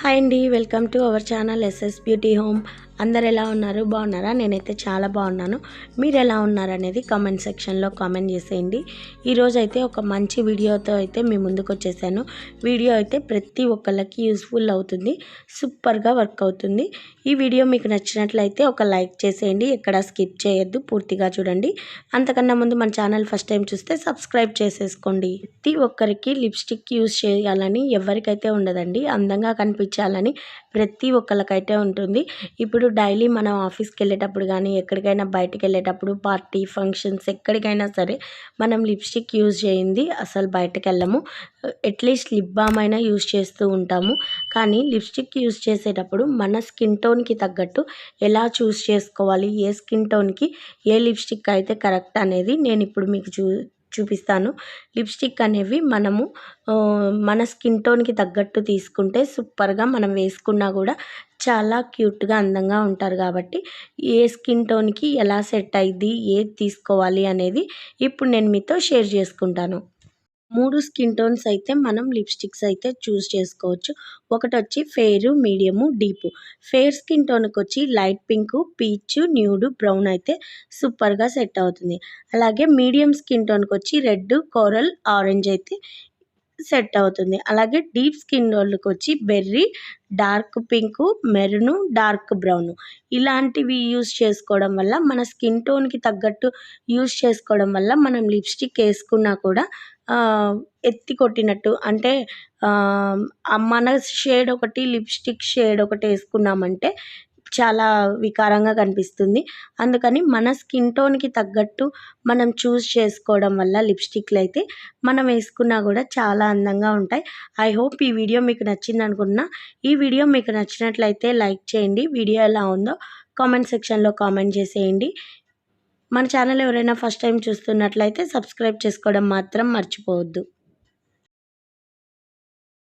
Hi అండి welcome to our channel SS beauty home. అందరు ఎలా ఉన్నారు? బాగున్నారా? నేనైతే చాలా బాగున్నాను. మీరు ఎలా ఉన్నారు అనేది కామెంట్ సెక్షన్లో కామెంట్ చేసేయండి. ఈరోజు అయితే ఒక మంచి వీడియోతో అయితే మీ ముందుకు వచ్చేసాను. వీడియో అయితే ప్రతి ఒక్కళ్ళకి యూస్ఫుల్ అవుతుంది. సూపర్గా వర్క్ అవుతుంది. ఈ వీడియో మీకు నచ్చినట్లయితే ఒక లైక్ చేసేయండి. ఎక్కడ స్కిప్ చేయొద్దు. పూర్తిగా చూడండి. అంతకన్నా ముందు మన ఛానల్ ఫస్ట్ టైం చూస్తే సబ్స్క్రైబ్ చేసేసుకోండి. ప్రతి ఒక్కరికి లిప్స్టిక్ యూస్ చేయాలని ఎవరికైతే ఉండదండి అందంగా కనిపించాలని ప్రతి ఒక్కరికైతే ఉంటుంది. ఇప్పుడు ఇప్పుడు డైలీ మనం ఆఫీస్కి వెళ్ళేటప్పుడు కానీ ఎక్కడికైనా బయటకు వెళ్ళేటప్పుడు పార్టీ ఫంక్షన్స్ ఎక్కడికైనా సరే మనం లిప్స్టిక్ యూజ్ చేయింది అసలు బయటకు వెళ్ళము. అట్లీస్ట్ లిప్ బామ్ అయినా యూజ్ చేస్తూ ఉంటాము. కానీ లిప్స్టిక్ యూజ్ చేసేటప్పుడు మన స్కిన్ టోన్కి తగ్గట్టు ఎలా చూస్ చేసుకోవాలి ఏ స్కిన్ టోన్కి ఏ లిప్స్టిక్ అయితే కరెక్ట్ అనేది నేను ఇప్పుడు మీకు చూ చూపిస్తాను. లిప్స్టిక్ అనేవి మనము మన స్కిన్ టోన్కి తగ్గట్టు తీసుకుంటే సూపర్గా మనం వేసుకున్నా కూడా చాలా క్యూట్గా అందంగా ఉంటారు కాబట్టి ఏ స్కిన్ టోన్కి ఎలా సెట్ అయ్యిద్ది ఏది తీసుకోవాలి అనేది ఇప్పుడు నేను మీతో షేర్ చేసుకుంటాను. మూడు స్కిన్ టోన్స్ అయితే మనం లిప్స్టిక్స్ అయితే చూస్ చేసుకోవచ్చు. ఒకటి వచ్చి fair medium deep. Fair skin టోన్కి వచ్చి light pink peach nude brown అయితే సూపర్గా సెట్ అవుతుంది. అలాగే మీడియం స్కిన్ టోన్కి వచ్చి రెడ్ కోరల్ ఆరెంజ్ అయితే సెట్ అవుతుంది. అలాగే డీప్ స్కిన్ వాళ్ళకి వచ్చి berry dark pink maroon dark brown. ఇలాంటివి యూస్ చేసుకోవడం వల్ల మన స్కిన్ టోన్కి తగ్గట్టు యూస్ చేసుకోవడం వల్ల మనం లిప్స్టిక్ వేసుకున్నా కూడా ఎత్తి కొట్టినట్టు. అంటే మన షేడ్ ఒకటి లిప్స్టిక్ షేడ్ ఒకటి వేసుకున్నామంటే చాలా వికారంగా కనిపిస్తుంది. అందుకని మన స్కిన్ టోన్కి తగ్గట్టు మనం చూస్ చేసుకోవడం వల్ల లిప్స్టిక్లు అయితే మనం వేసుకున్నా కూడా చాలా అందంగా ఉంటాయి. ఐ హోప్ ఈ వీడియో మీకు నచ్చింది అనుకున్నా ఈ వీడియో మీకు నచ్చినట్లయితే లైక్ చేయండి. వీడియో ఎలా ఉందో కామెంట్ సెక్షన్లో కామెంట్ చేసేయండి. మన ఛానల్ ఎవరైనా ఫస్ట్ టైం చూస్తున్నట్లయితే సబ్స్క్రైబ్ చేసుకోవడం మాత్రం మర్చిపోవద్దు.